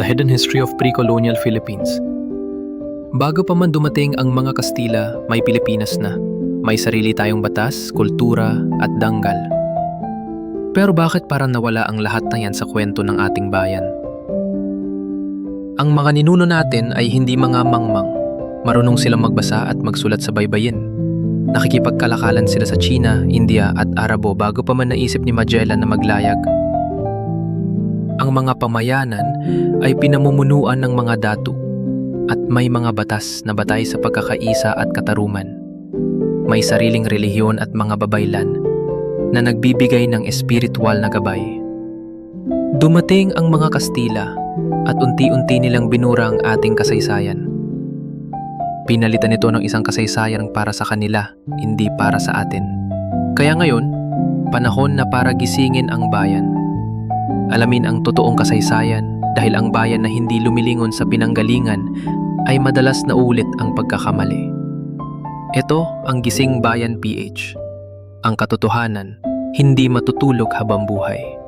The Hidden History of Pre-Colonial Philippines. Bago pa man dumating ang mga Kastila, may Pilipinas na. May sarili tayong batas, kultura, at danggal. Pero bakit parang nawala ang lahat na yan sa kwento ng ating bayan? Ang mga ninuno natin ay hindi mga mangmang. Marunong silang magbasa at magsulat sa baybayin. Nakikipagkalakalan sila sa China, India at Arabo bago pa man naisip ni Magellan na maglayag. Ang mga pamayanan ay pinamumunuan ng mga datu at may mga batas na batay sa pagkakaisa at kataruman. May sariling relihiyon at mga babaylan na nagbibigay ng espiritual na gabay. Dumating ang mga Kastila at unti-unti nilang binura ang ating kasaysayan. Pinalitan ito ng isang kasaysayan para sa kanila, hindi para sa atin. Kaya ngayon, panahon na para gisingin ang bayan. Alamin ang totoong kasaysayan dahil ang bayan na hindi lumilingon sa pinanggalingan ay madalas na ulit ang pagkakamali. Ito ang Gising Bayan PH. Ang katotohanan, hindi matutulog habang buhay.